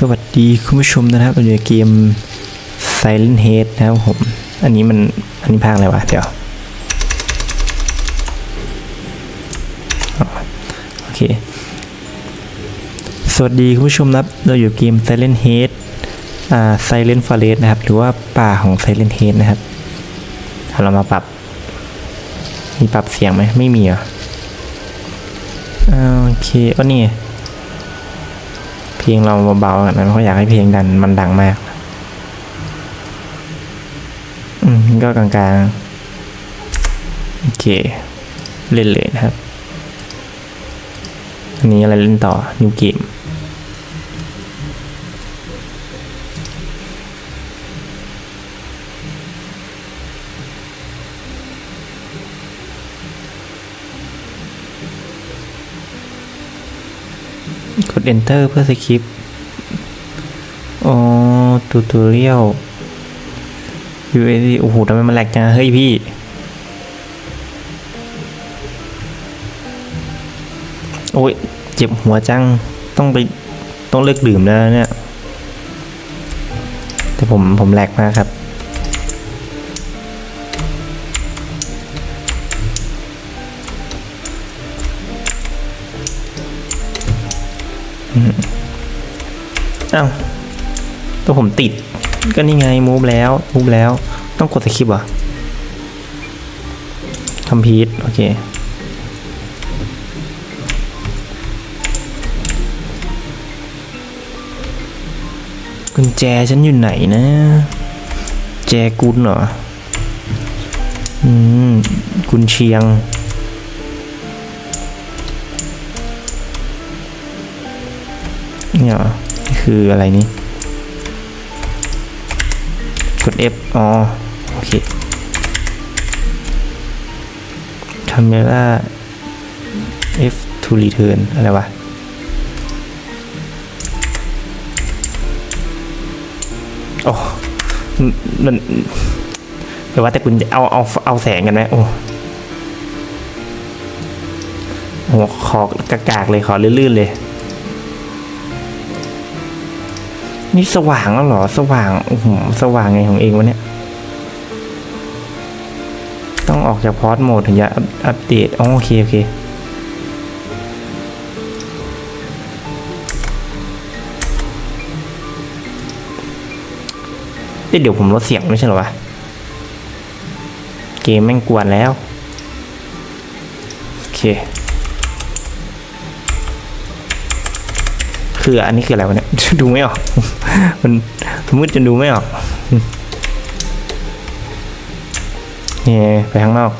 สวัสดีคุณผู้ชมนะครับเราอยู่ในเกม Silent Head นะครับผม อันนี้มันอันนี้ภาคอะไรวะเดี๋ยวโอเค สวัสดีคุณผู้ชมนะครับ เราอยู่เกม Silent Head อ่า Silent Forest นะครับ หรือว่าป่าของ Silent Head นะครับเรามาปรับ มีปรับเสียงไหมไม่มีเหรออ่าโอเคก็นี่ เพลงเราเบาๆกันนะเพราะอยากให้เพลงดันมันดังมาก อืมก็กลางๆ โอเค เล่นเลยนะครับ อันนี้อะไรเล่นต่อนิว enter เพื่อสคริปต์อ๋อ tutorial UAC โอ้โหทำไมมันแหลกจังเฮ้ยพี่ โอ้ย เจ็บหัวจัง ต้องไปต้องเลิกดื่มแล้วเนี่ย แต่ผมผมแหลกมากครับ อ้าวตัวผมติด ก็นี่ไงมูฟแล้วมูฟแล้ว ต้องกดสคริปต์เหรอคอมพิวโอเคกุญแจฉันอยู่ไหนนะ แจกุลเหรอ อืม กุญเชียง เนี่ยคืออะไรนี่กด F อ๋อ โอเค camera F to return อะไรวะโอ้มันแปลว่าแต่คุณเอาเอาเอาแสงกันไหมโอ้โหขอกากากๆเลยขอลื่นๆเลย นี่สว่างแล้วเหรอ สว่างโอ้โหสว่างไงของเองวะเนี่ย ต้องออกจากพอร์ตโหมดถึงจะอัปอัปเดตโอเค โอเคเดี๋ยวผมลดเสียงไม่ใช่หรอวะ เกมแม่งกวนแล้ว โอเค คืออันนี้คืออะไรวะเนี่ยดูไม่ออกมันมืดจนดูไม่ออกนี่ไปข้างนอก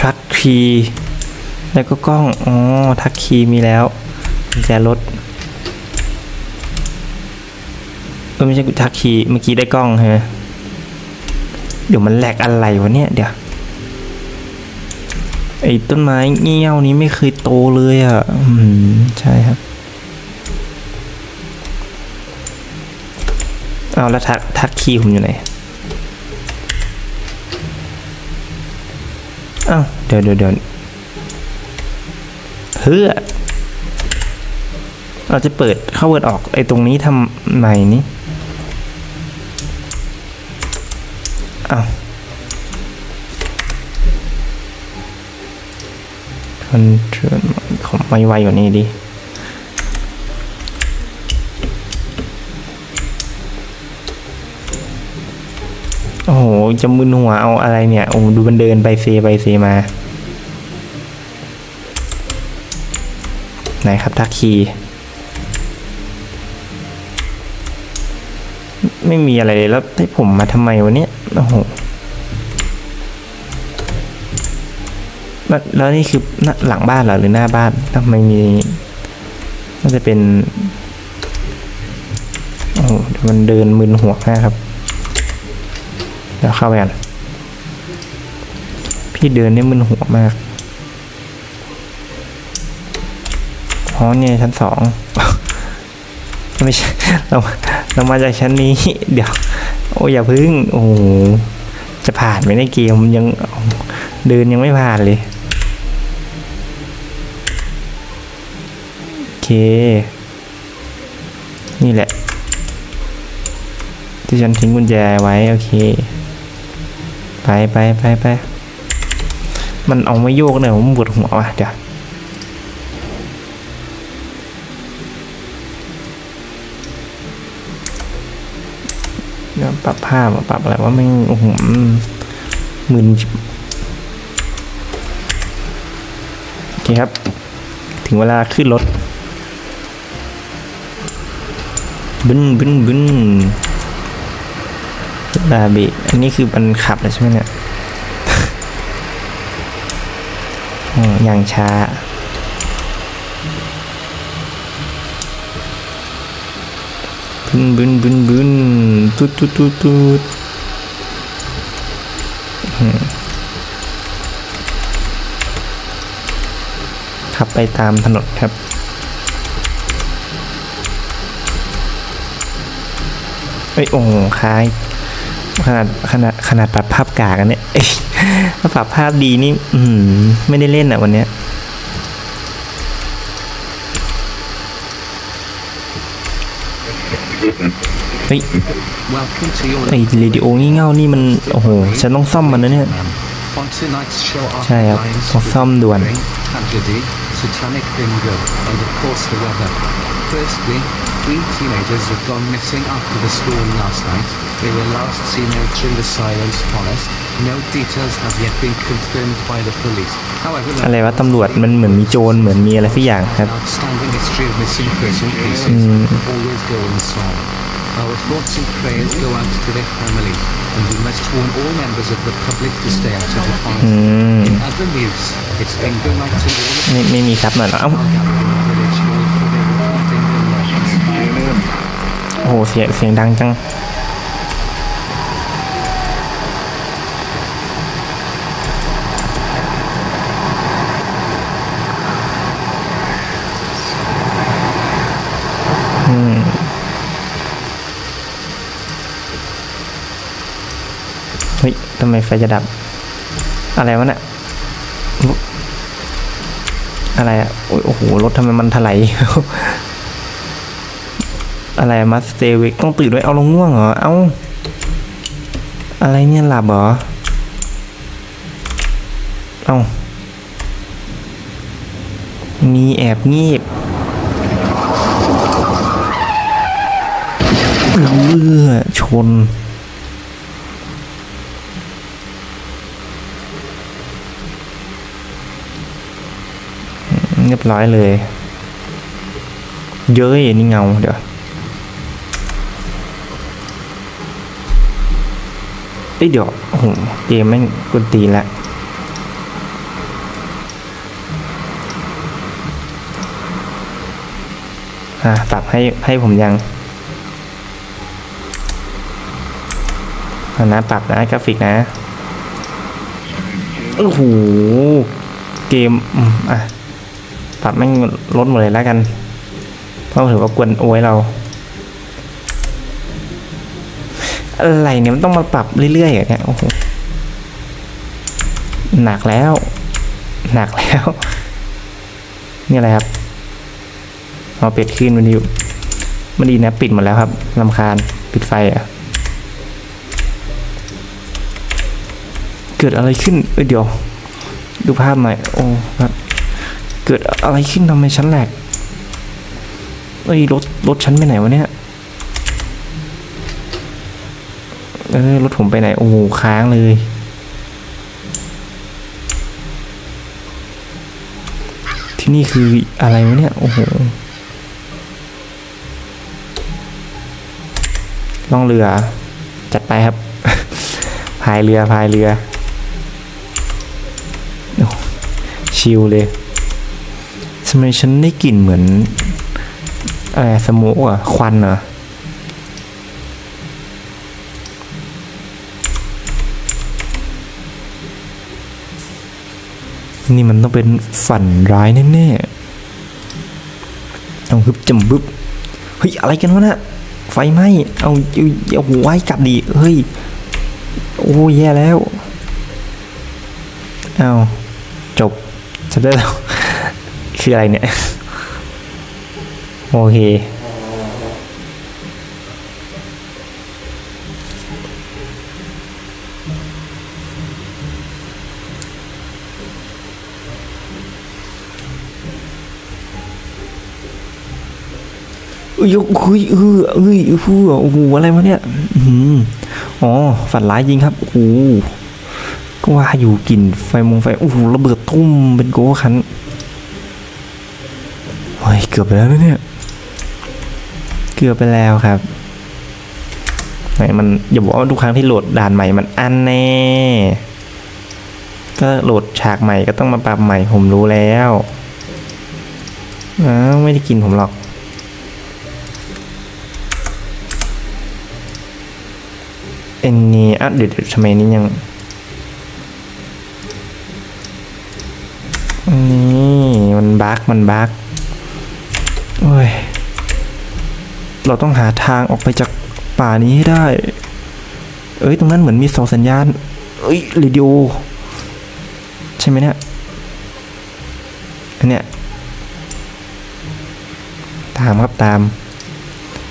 ทักคีแล้วก็กล้องอ๋อทักคีมีแล้วกุญแจรถเออไม่ใช่ทักคีเมื่อกี้ได้กล้องใช่ไหมเดี๋ยวมันแหลกอะไรวะเนี่ยเดี๋ยว ไอ้ต้นไม้เงี้ยวนี้ไม่เคยโตเลยอะอืมใช่ครับ เอาแล้วทักทักคีย์ผมอยู่ไหนอ้าวเดี๋ยวเดี๋ยวเดี๋ยวเฮ้อเราจะเปิดเข้าเปิดออกไอ้ตรงนี้ทำไมนี่อ้าว มันเชิญของไวกว่านี้ดิโอ้โห จะมึนหัวเอาอะไรเนี่ย โอ้โหดูมันเดินไปเซไปเซมา ไหนครับทักคี ไม่มีอะไรเลยแล้วให้ผมมาทำไมวะเนี่ยโอ้โห แล้วนี่คือหน้าหลังบ้านเหรอหรือหน้าบ้านทำไมมีน่าจะเป็นโอ้มันเดินมึนหัวมากครับเดี๋ยวเข้าไปกันพี่เดินได้มึนหัวมากอ๋อเนี่ยชั้นสองไม่ใช่เราเรามาจากชั้นนี้ เดี๋ยว โอ้อย่าพึ่ง โอ้จะผ่านไหมในเกมยังเดินยังไม่ผ่านเลย เคนี่แหละ ที่ฉันทิ้งกุญแจไว้ โอเค ไปไปไปไปมันเอาไม่โยกเนี่ยผมปวดหัวว่ะเดี๋ยวเดี๋ยปรับภาพปรับอะไรว่าไม่โอ้โหมึนโอเคครับ ถึงเวลาขึ้นรถ บึ้นบึ้นบึ้นดาบิอันนี้คือมันขับแล้วใช่ไหมเนี่ยอย่างช้า บึ้นบึ้นบึ้นบึ้นตุ๊ดตุ๊ดตุ๊ดตุ๊ดขับไปตามถนนครับ อ้ยโอ้คล้ายขนาดขนาดขนาดปรับภาพกากันเนี่ยเอ้ยถ้าปรับภาพดีนี่ อืมไม่ได้เล่นอะวันเนี้ยเฮ้ยไอ้เรดิโองี่เง่านี่มัน โอ้โห ฉันต้องซ่อมมันนะเนี่ย ใช่ครับต้องซ่อมด่วน rain, tragedy, satanic bingo, and of course the weather. Firstly, three teenagers have gone missing after the storm last night. They were last seen entering the Silence Forest. No details have yet been confirmed by the police. However, the อะไรวะตำรวจมันเหมือนมีโจรเหมือนมีอะไรสักอย่างครับ an outstanding history of missing person cases always go unsolved. Our thoughts and prayers go out to their families, and we must warn all members of the public to stay out of the forest. อืม In other news, it's bingo night in all of ไม่ไม่มีครับหน่อยเหรอเอ้า โอ้โหเสียงเสียงดังจังอืมเฮ้ยทำไมไฟจะดับ อะไรวะเนี่ยอะไรอะ โอ้โอ้โหรถทำไมมันถลาย อะไรมาสเตเวกต้องตื่นด้วยเอาลงง่วงเหรอ เอาอะไรเนี่ยหลับเหรอ เอามีแอบงีบเลือชน เรียบร้อยเลย เย้ยนี่เงาเดี๋ยว เอ้ยเดี๋ยวโอ้โหเกมแม่งกวนตีละอะปรับให้ให้ผมยังนะปรับนะกราฟิกนะโอ้โหเกมอืมอะปรับแม่งลดหมดเลยแล้วกันเพราะถือว่ากวนโอ้ยเรา อะไรเนี่ยมันต้องมาปรับเรื่อยๆอย่างเงี้ยโอ้โหหนักแล้ว หนักแล้ว นี่อะไรครับเอาปิดขึ้นมันอยู่มันดีนะปิดหมดแล้วครับลำคาญปิดไฟอะ เกิดอะไรขึ้นเอ้ยเดี๋ยว ดูภาพหน่อยโอ้ครับเกิดอะไรขึ้นทำไมฉันแหลกเอ้ยรถรถฉันไปไหนวะเนี่ย เออรถผมไปไหน โอ้โหค้างเลย ที่นี่คืออะไรวะเนี่ย โอ้โหล่องเรือ จัดไปครับ พายเรือพายเรือ ชิลเลยทำไมฉันได้กลิ่นเหมือนอะไรสโมกอะ ควันเหรอ นี่มันต้องเป็นฝันร้ายแน่ๆต้องฮึบจำบึบเฮ้ยอะไรกันวะนะไฟไหมเอาเอาหัวไว้กลับดีเฮ้ยโอ้แย่แล้วเอาจบจะได้แล้ว คืออะไรเนี่ย โอเค ยเฮ้ยเออเอ้ยเฮ้ยโอ้โหอะไรวะเนี่ยอืมอ๋อฝันร้ายจริงครับโอ้โหก็ว่าอยู่กลิ่นไฟมงไฟโอ้โหระเบิดตุ้มเป็นโก้คันโอ้ยเกือบไปแล้วเนี่ย เกือบไปแล้วครับไหนมันอย่าบอกว่าทุกครั้งที่โหลดด่านใหม่มันอันแน่ก็โหลดฉากใหม่ก็ต้องมาปรับใหม่ผมรู้แล้วอ้าวไม่ได้กินผมหรอก เอ็นนี้อะเดี๋ยวเดี๋ยวทำไมนี่ยังนี่มันบั๊กมันบั๊กโอ้ย เราต้องหาทางออกไปจากป่านี้ให้ได้ เอ้ย ตรงนั้นเหมือนมีเสาสัญญาณ เอ้ยเรดิโอใช่ไหมเนี่ย อันเนี้ย ตามครับตาม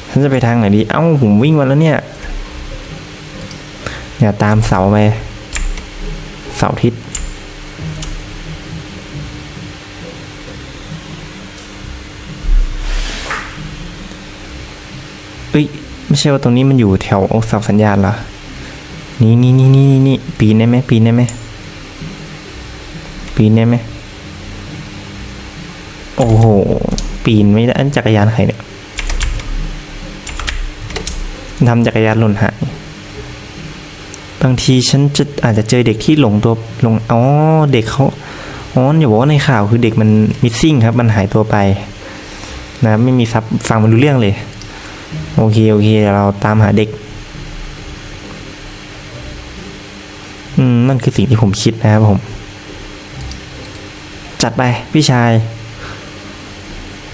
ฉันจะไปทางไหนดี เอ้า ผมวิ่งมาแล้วเนี่ย เนี่ยตามเสาไปเสาทิศเอ้ยไม่ใช่ว่าตรงนี้มันอยู่แถวเสาสัญญาณเหรอ นี่นี่นี่นี่นี่นี่ปีนได้ไหมปีนได้ไหมปีนได้ไหมโอ้โห ปีนไม่ได้อันจักรยานใครเนี่ยทำจักรยานหล่นหาย บางทีฉันจะอาจจะเจอเด็กที่หลงตัวหลงอ๋อเด็กเขาอ๋ออย่าบอกว่าในข่าวคือเด็กมันมิสซิ่งครับ มันหายตัวไป นะไม่มีซับฟังมันดูเรื่องเลย โอเคโอเคเดี๋ยวเราตามหาเด็ก อืมนั่นคือสิ่งที่ผมคิดนะครับผม จัดไปพี่ชาย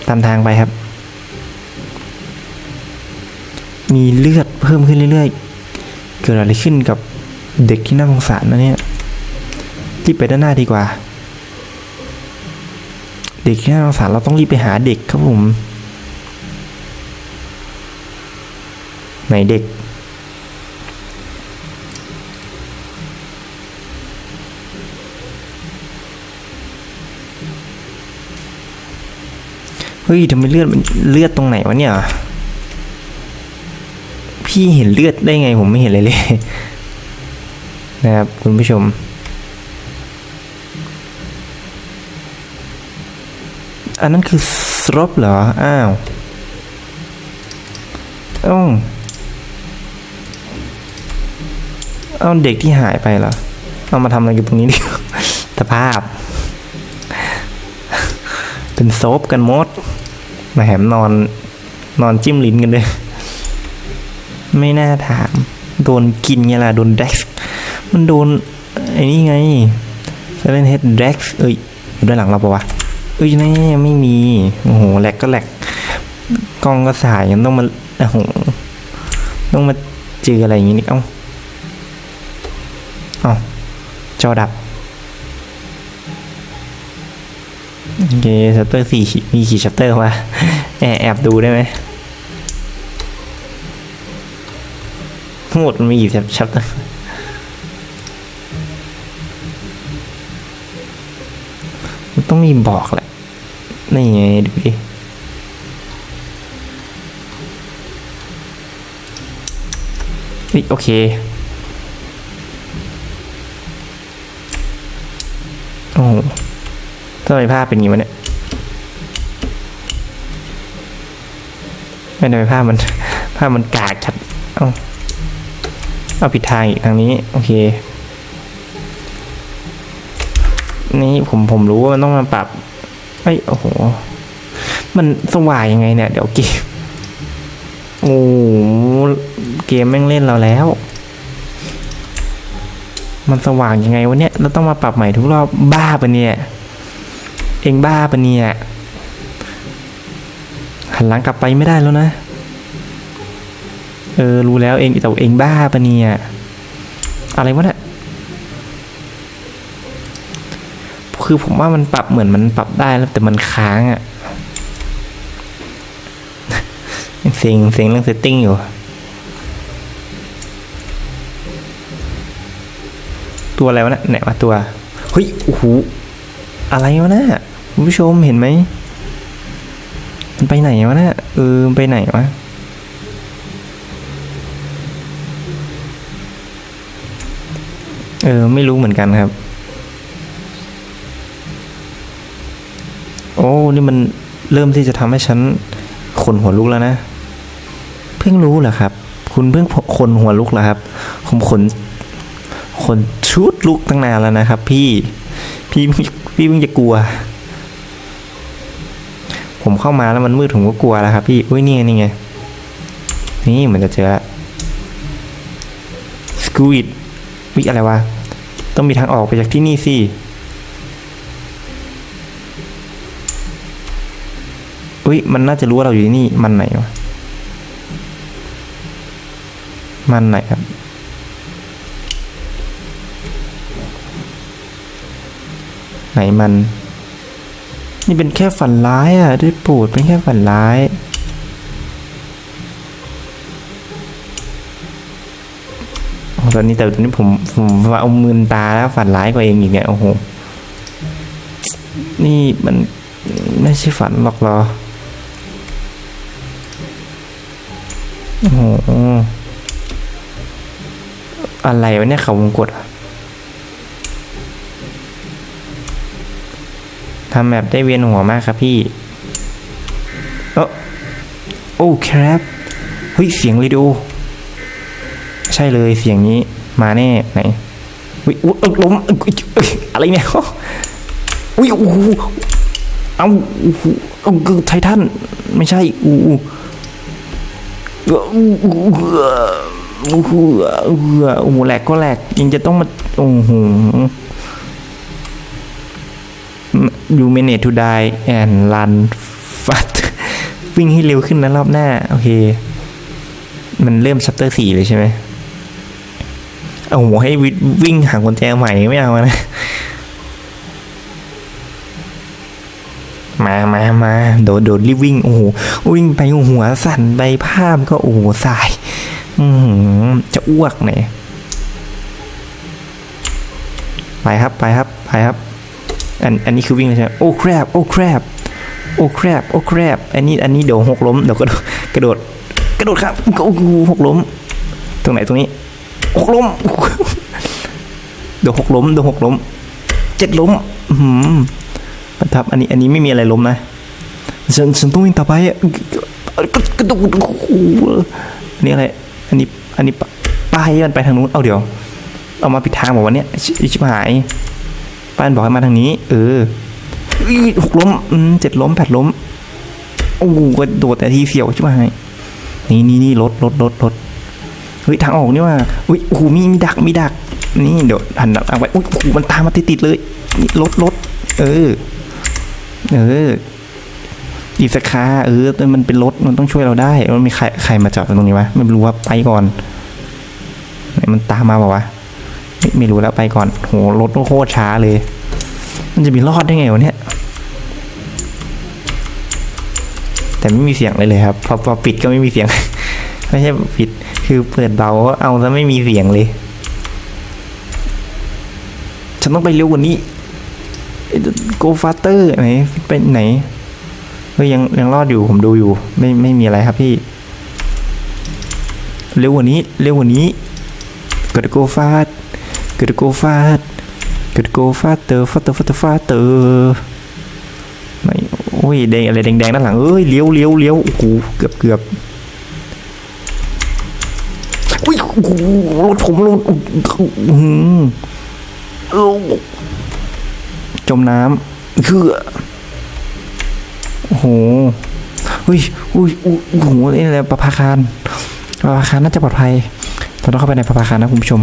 ตามทางไปครับ มีเลือดเพิ่มขึ้นเรื่อยๆ เกิดอะไรขึ้นกับ เด็กที่น่าสงสารนะเนี่ยรีบไปด้านหน้าดีกว่า เด็กที่น่าสงสารเราต้องรีบไปหาเด็กครับผมไหนเด็ก เฮ้ยทำไมเลือดมันเลือดตรงไหนวะเนี่ย พี่เห็นเลือดได้ไงผมไม่เห็นเลยเลย นะครับคุณผู้ชม อันนั้นคือสรบเหรอ อ้าวเอ้าเอาเด็กที่หายไปเหรอ เอามาทำอะไรกันตรงนี้ดิสภาพ เป็นโซฟกันหมด มาแหมนอน นอนจิ้มลิ้นกันเลย ไม่น่าถาม โดนกินไงล่ะ โดนแด็ก มันโดนไอ้นี่ไงเซเลนเฮดแด็กเอ้ยอยู่ด้านหลังเราปะวะเอ้ยแน่ไม่มีโอ้โหแหลกก็แหลกกล้องก็สายยังต้องมาโอ้โหต้องมาเจออะไรอย่างงี้นี่เอ้าเอ้าจอดับโอเคชัปเตอร์สี่มีกี่ชัปเตอร์วะแอบแอบดูได้ไหมทั้งหมดมันมีกี่ชัปเตอร์ ต้องมีบอกแหละ นี่ไงดูดิโอเค โอ้ทำไมภาพเป็นอย่างนี้วะเนี่ยไม่ทำไภาพมัน ภาพมันกากชัด เอาเอาผิดทางอีกทางนี้ โอเค นี่ผมผมรู้ว่ามันต้องมาปรับเอ้ยโอ้โห มันสว่างยังไงเนี่ย เดี๋ยวเกมโอ้โหเกมแม่งเล่นเราแล้ว มันสว่างยังไงวะเนี่ยเราต้องมาปรับใหม่ทุกรอบบ้าปะเนี่ย เองบ้าปะเนี่ย หันหลังกลับไปไม่ได้แล้วนะ เออ รู้แล้วเองแต่เองบ้าปะเนี่ย อะไรวะเนี่ย คือผมว่ามันปรับเหมือนมันปรับได้แล้วแต่มันค้างอะ่ะเสียงเสียงเรื่องเซตติ้งอยู่ ตัวอะไรวะนะไหนวะตัวเฮ้ยโอ้โหอะไรวะนะคุณผู้ชมเห็นไหมมันไปไหนวะนะเออไปไหนวะเออ ไม่รู้เหมือนกันครับ นี่มันเริ่มที่จะทำให้ฉันขนหัวลุกแล้วนะ เพิ่งรู้เหรอครับ คุณเพิ่งขนหัวลุกเหรอครับ ผมขนขนชุดลุกตั้งนานแล้วนะครับ พี่ พี่พี่เพิ่งจะกลัว ผมเข้ามาแล้วมันมืดผมก็กลัวแล้วครับพี่อุ้ยนี่ไงนี่ไง นี่เหมือนจะเจอละสกูอิดวิอะไรวะ ต้องมีทางออกไปจากที่นี่สิ อุ้ยมันน่าจะรู้ว่าเราอยู่ที่นี่มันไหนวะมันไหนครับ ไหนมัน นี่เป็นแค่ฝันร้ายอะได้โปรดเป็นแค่ฝันร้ายตอนนี้แต่ตอนนี้ผมผมว่าเอามืนตาแล้วฝันร้ายกว่าเองอีกเนี่ยโอ้โห นี่มันไม่ใช่ฝันหรอกหรอ โอ้โหอะไรวะเนี่ยเขาวงกดทำแบบได้เวียนหัวมากครับพี่เออโอ้ครับเฮ้ยเสียงเรดิโอใช่เลยเสียงนี้มาแน่ไหนอุ้ยอุ๊ยเอ้ยล้มอ้ยเอ้ยอะไรเนี่ยอุ้ยโอ้โหเอาโอ้โหเอาคือไททันไม่ใช่อู้ อู้อู้อู้อู้อู้โอ้โหแหลกก็แหลกยังจะต้องมาโอ้โห you manage to die and run fast วิ่งให้เร็วขึ้นนะรอบหน้า โอเค มันเริ่มชัปเตอร์สี่เลยใช่ไหมเอาหัวให้วิวิ่งหากุญแจใหม่ไม่เอานะ โดดโดดรีบวิ่งโอ้โหวิ่งไปหัวสั่นไปภาพก็โอ้โหสาย อืจะอ้วกเนี่ยไปครับไปครับไปครับ อันอันนี้คือวิ่งเลยใช่ไหมโอ้แครบโอ้แครบโอ้แครบโอ้แครบอันนี้อันนี้เดี๋ยวหกล้มเดี๋ยวกระโดดกระโดดกระโดดครับโอ้โหหกล้ม ตรงไหนตรงนี้หกล้มเดี๋ยวหกล้มเดี๋ยวหกล้มเจ็ดล้ม อืมประทับอันนี้อันนี้ไม่มีอะไรล้มนะ ฉันฉันต้องวิ่งต่อไปอะกระดดโอ้โหอันนี้อะไรอันนี้อันนี้ป้ายมันไปทางนู้นเอาเดี๋ยว เอามาผิดทางบอกว่าเนี้ยชิชิบหายป้านบอกให้มาทางนี้ เออหกล้มอืมเจ็ดล้มแปดล้มโอ้กระโดดแต่ทีเสียวใช่ไหมนี่นี่นี่รถรถรถรถเฮ้ยทางออกนี่ว่าอุ้ยโอ้โหมีมีดักมีดัก นี่เดี๋ยวหันหลังไปอุ้ยโอ้โหมันตามมาติดติดๆเลยนี่รถรถเออ เออ อีสคาเออมันเป็นรถมันต้องช่วยเราได้ มันมีใครใครมาจอดตรงนี้วะไม่รู้ว่าไปก่อนมันตามมาบอกว่าวะไม่รู้แล้วไปก่อนโหรถโคตรช้าเลย มันจะมีรอดได้ไงวะเนี่ยแต่ไม่มีเสียงเลยเลยครับพอพอปิดก็ไม่มีเสียง ไม่ใช่ปิดคือเปิดเบาเอาซะไม่มีเสียงเลย ฉันต้องไปเร็วกว่านี้ go faster ไหนไปไหน เฮ้ยยังยังรอดอยู่ผมดูอยู่ ไม่ไม่มีอะไรครับพี่เร็วกว่านี้เร็วกว่านี้ gotta go fast gotta go fast gotta go faster faster faster faster ไหนโอ้ยแดงอะไรแดงๆด้านหลังเอ้ยเลี้ยวเลี้ยวเลี้ยวโอ้โหเกือบเกือบอุ้ยโอ้โหรถผมรถอื้หือเอ้จมน้ำคือ โอ้โหอุ้ยอุ้ยอุ้ยโอ้โหนี่อะไรประภาคารประภาคารน่าจะปลอดภัยเราต้องเข้าไปในประภาคารนะคุณผู้ชม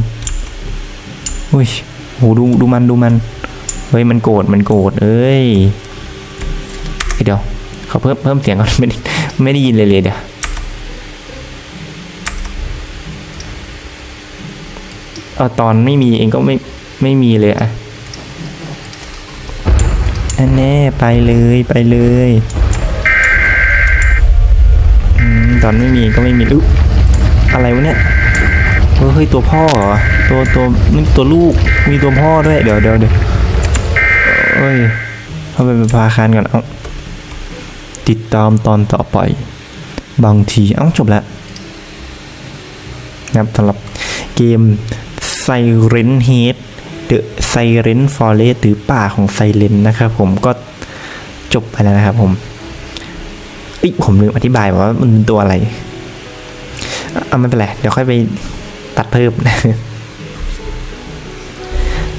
อุ้ยโหดูดูมันดูมันเฮ้ยมันโกรธมันโกรธเอ้ยเฮ้ยเดี๋ยวเขาเพิ่มเพิ่มเสียงก่อนไม่ได้ไม่ได้ยินเลยเลยเดี๋ยวเอาตอนไม่มีเองก็ไม่ไม่มีเลยอะ อันแน่ไปเลยไปเลยอตอนไม่มีก็ไม่มีอุ๊อะไรวะเนี่ยเฮ้ยตัวพ่อเหรอตัวตัวนี่ตัวลูกมีตัวพ่อด้วยเดี๋ยวเดี๋ยวเดี๋ยวเอ้ยเข้าไปเป็นพาคารก่อนเอาติดตามตอนต่อไป บางทีเอ้าจบแล้วนะครับสำหรับเกมไซรินเฮดเดือ Siren Head The Siren Forest หรือป่าของไซเรนนะครับผมก็จบไปแล้วนะครับผมอ้ยผมลืมอธิบายว่ามันเป็นตัวอะไรเอาไม่เป็นไรเดี๋ยวค่อยไปตัดเพิ่มนะ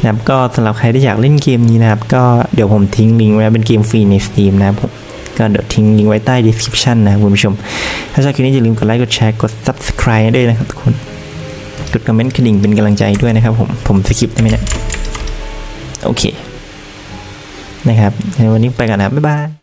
ครับก็สำหรับใครที่อยากเล่นเกมนี้นะครับ ก็เดี๋ยวผมทิ้งลิงก์ไว้เป็นเกมฟรีใน Steam นะครับผมก็เดี๋ยวทิ้งลิงก์ไว้ใต้ description นะคุณผู้ชม ถ้าชอบคลิปนี้อย่าลืมกดไลค์กดแชร์กด subscribe ด้วยนะครับทุกคน กดคอมเมนต์กระดิ่งเป็นกำลังใจด้วยนะครับผม ผมสคริปต์ได้ไหมเนี่ย โอเค นะครับ วันนี้ไปกันนะครับบ๊ายบาย